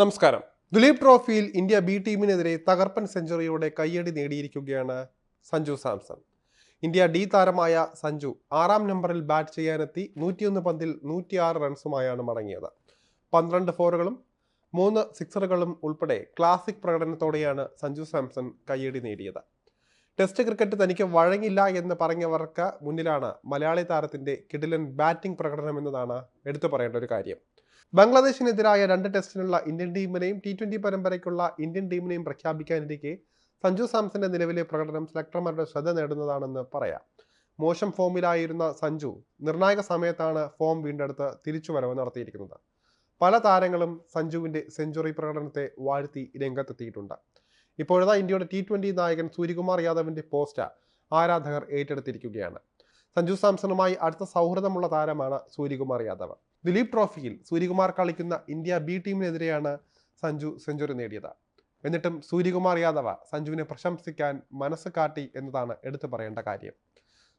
നമസ്കാരം. ദുലീപ് ട്രോഫിയിൽ India B ടീമിനെതിരെ തകർപ്പൻ സെഞ്ചുറിയോടെ കയ്യടി നേടിയിരിക്കുകയാണ് സഞ്ജു സാംസൺ. ഇന്ത്യ ഡി താരമായ സഞ്ജു ആറാം നമ്പറിൽ ബാറ്റ് ചെയ്യാനെത്തി നൂറ്റിയൊന്ന് പന്തിൽ നൂറ്റിയാറ് റൺസുമായാണ് മടങ്ങിയത്. പന്ത്രണ്ട് ഫോറുകളും മൂന്ന് സിക്സറുകളും ഉൾപ്പെടെ ക്ലാസിക് പ്രകടനത്തോടെയാണ് സഞ്ജു സാംസൺ കയ്യടി നേടിയത്. ടെസ്റ്റ് ക്രിക്കറ്റ് തനിക്ക് വഴങ്ങില്ല എന്ന് പറഞ്ഞവർക്ക് മുന്നിലാണ് മലയാളി താരത്തിന്റെ കിടിലൻ ബാറ്റിംഗ് പ്രകടനം എന്നതാണ് എടുത്തു പറയേണ്ട ഒരു കാര്യം. ബംഗ്ലാദേശിനെതിരായ രണ്ട് ടെസ്റ്റിനുള്ള ഇന്ത്യൻ ടീമിനെയും ടി ട്വന്റി പരമ്പരയ്ക്കുള്ള ഇന്ത്യൻ ടീമിനെയും പ്രഖ്യാപിക്കാനിരിക്കെ സഞ്ജു സാംസന്റെ നിലവിലെ പ്രകടനം സെലക്ടർമാരുടെ ശ്രദ്ധ നേടുന്നതാണെന്ന് പറയാം. മോശം ഫോമിലായിരുന്ന സഞ്ജു നിർണായക സമയത്താണ് ഫോം വീണ്ടെടുത്ത് തിരിച്ചുവരവ് നടത്തിയിരിക്കുന്നത്. പല താരങ്ങളും സഞ്ജുവിന്റെ സെഞ്ചുറി പ്രകടനത്തെ വാഴ്ത്തി രംഗത്തെത്തിയിട്ടുണ്ട്. ഇപ്പോഴത്തെ ഇന്ത്യയുടെ ടി ട്വന്റി നായകൻ സൂര്യകുമാർ യാദവിന്റെ പോസ്റ്റ് ആരാധകർ ഏറ്റെടുത്തിരിക്കുകയാണ്. സഞ്ജു സാംസണുമായി അടുത്ത സൗഹൃദമുള്ള താരമാണ് സൂര്യകുമാർ യാദവ്. ദിലീപ് ട്രോഫിയിൽ സൂര്യകുമാർ കളിക്കുന്ന ഇന്ത്യ ബി ടീമിനെതിരെയാണ് സഞ്ജു സെഞ്ചുറി നേടിയത്. എന്നിട്ടും സൂര്യകുമാർ യാദവ് സഞ്ജുവിനെ പ്രശംസിക്കാൻ മനസ്സ് കാട്ടി എന്നതാണ് എടുത്തു പറയേണ്ട കാര്യം.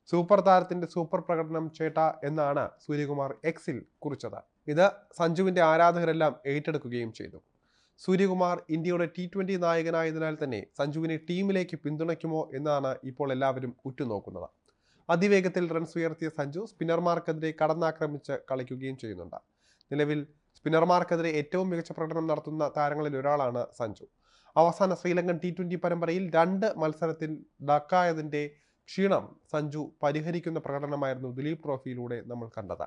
സൂപ്പർ താരത്തിന്റെ സൂപ്പർ പ്രകടനം ചേട്ട എന്നാണ് സൂര്യകുമാർ എക്സിൽ കുറിച്ചത്. ഇത് സഞ്ജുവിന്റെ ആരാധകരെല്ലാം ഏറ്റെടുക്കുകയും ചെയ്തു. സൂര്യകുമാർ ഇന്ത്യയുടെ ടി ട്വന്റി നായകനായതിനാൽ തന്നെ സഞ്ജുവിനെ ടീമിലേക്ക് പിന്തുണയ്ക്കുമോ എന്നാണ് ഇപ്പോൾ എല്ലാവരും ഉറ്റുനോക്കുന്നത്. അതിവേഗത്തിൽ റൺസ് ഉയർത്തിയ സഞ്ജു സ്പിന്നർമാർക്കെതിരെ കടന്നാക്രമിച്ച് കളിക്കുകയും ചെയ്യുന്നുണ്ട്. നിലവിൽ സ്പിന്നർമാർക്കെതിരെ ഏറ്റവും മികച്ച പ്രകടനം നടത്തുന്ന താരങ്ങളിൽ ഒരാളാണ് സഞ്ജു. അവസാന ശ്രീലങ്കൻ ടി ട്വന്റി പരമ്പരയിൽ രണ്ട് മത്സരത്തിൽ ഡക്കായതിന്റെ ക്ഷീണം സഞ്ജു പരിഹരിക്കുന്ന പ്രകടനമായിരുന്നു ദിലീപ് ട്രോഫിയിലൂടെ നമ്മൾ കണ്ടത്.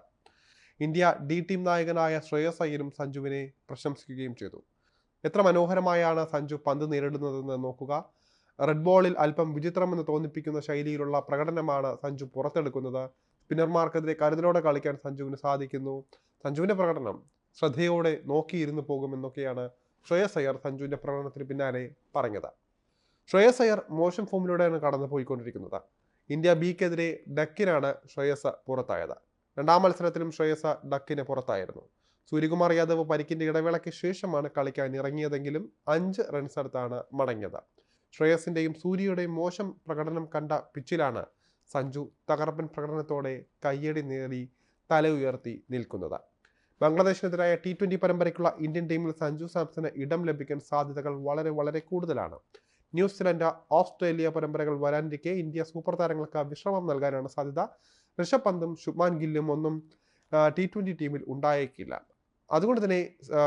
ഇന്ത്യ ഡി ടീം നായകനായ ശ്രേയസ് അയ്യരും സഞ്ജുവിനെ പ്രശംസിക്കുകയും ചെയ്തു. എത്ര മനോഹരമായാണ് സഞ്ജു പന്ത് നേരിടുന്നതെന്ന് നോക്കുക. റെഡ് ബോളിൽ അല്പം വിചിത്രമെന്ന് തോന്നിപ്പിക്കുന്ന ശൈലിയിലുള്ള പ്രകടനമാണ് സഞ്ജു പുറത്തെടുക്കുന്നത്. സ്പിന്നർമാർക്കെതിരെ കരുതലോടെ കളിക്കാൻ സഞ്ജുവിന് സാധിക്കുന്നു. സഞ്ജുവിന്റെ പ്രകടനം ശ്രദ്ധയോടെ നോക്കിയിരുന്നു പോകുമെന്നൊക്കെയാണ് ശ്രേയസ് അയ്യർ സഞ്ജുവിന്റെ പ്രകടനത്തിന് പിന്നാലെ പറഞ്ഞത്. ശ്രേയസ് അയ്യർ മോശം ഫോമിലൂടെയാണ് കടന്നു പോയിക്കൊണ്ടിരിക്കുന്നത് ഇന്ത്യ ബിക്കെതിരെ ഡക്കിനാണ് ശ്രേയസ് പുറത്തായത്. രണ്ടാം മത്സരത്തിലും ശ്രേയസ് ഡക്കിന് പുറത്തായിരുന്നു. സൂര്യകുമാർ യാദവ് പരിക്കിന്റെ ഇടവേളയ്ക്ക് ശേഷമാണ് കളിക്കാൻ ഇറങ്ങിയതെങ്കിലും അഞ്ച് റൺസ് എടുത്താണ് മടങ്ങിയത്. ശ്രേയസിന്റെയും സൂര്യയുടെയും മോശം പ്രകടനം കണ്ട പിച്ചിലാണ് സഞ്ജു തകർപ്പൻ പ്രകടനത്തോടെ കയ്യടി നേടി തല ഉയർത്തി നിൽക്കുന്നത്. ബംഗ്ലാദേശിനെതിരായ ടി ട്വന്റി പരമ്പരയ്ക്കുള്ള ഇന്ത്യൻ ടീമിൽ സഞ്ജു സാംസന് ഇടം ലഭിക്കാൻ സാധ്യതകൾ വളരെ വളരെ കൂടുതലാണ്. ന്യൂസിലൻഡ് ഓസ്ട്രേലിയ പരമ്പരകൾ വരാനിരിക്കെ ഇന്ത്യ സൂപ്പർ താരങ്ങൾക്ക് വിശ്രമം നൽകാനാണ് സാധ്യത. ഋഷഭ് പന്തും ശുഭ്മാൻ ഗില്ലും ഒന്നും ടി ട്വന്റി ടീമിൽ ഉണ്ടായേക്കില്ല. അതുകൊണ്ട് തന്നെ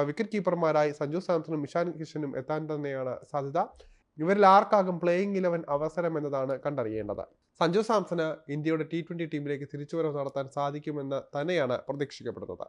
വിക്കറ്റ് കീപ്പർമാരായി സഞ്ജു സാംസണും ഇഷാൻ കിഷനും എത്താൻ തന്നെയാണ് സാധ്യത. ഇവരിൽ ആർക്കാകും പ്ലേയിങ് ഇലവൻ അവസരം എന്നതാണ് കണ്ടറിയേണ്ടത്. സഞ്ജു സാംസന് ഇന്ത്യയുടെ ടി ട്വന്റി ടീമിലേക്ക് തിരിച്ചുവരവ് നടത്താൻ സാധിക്കുമെന്ന് തന്നെയാണ് പ്രതീക്ഷിക്കപ്പെടുന്നത്.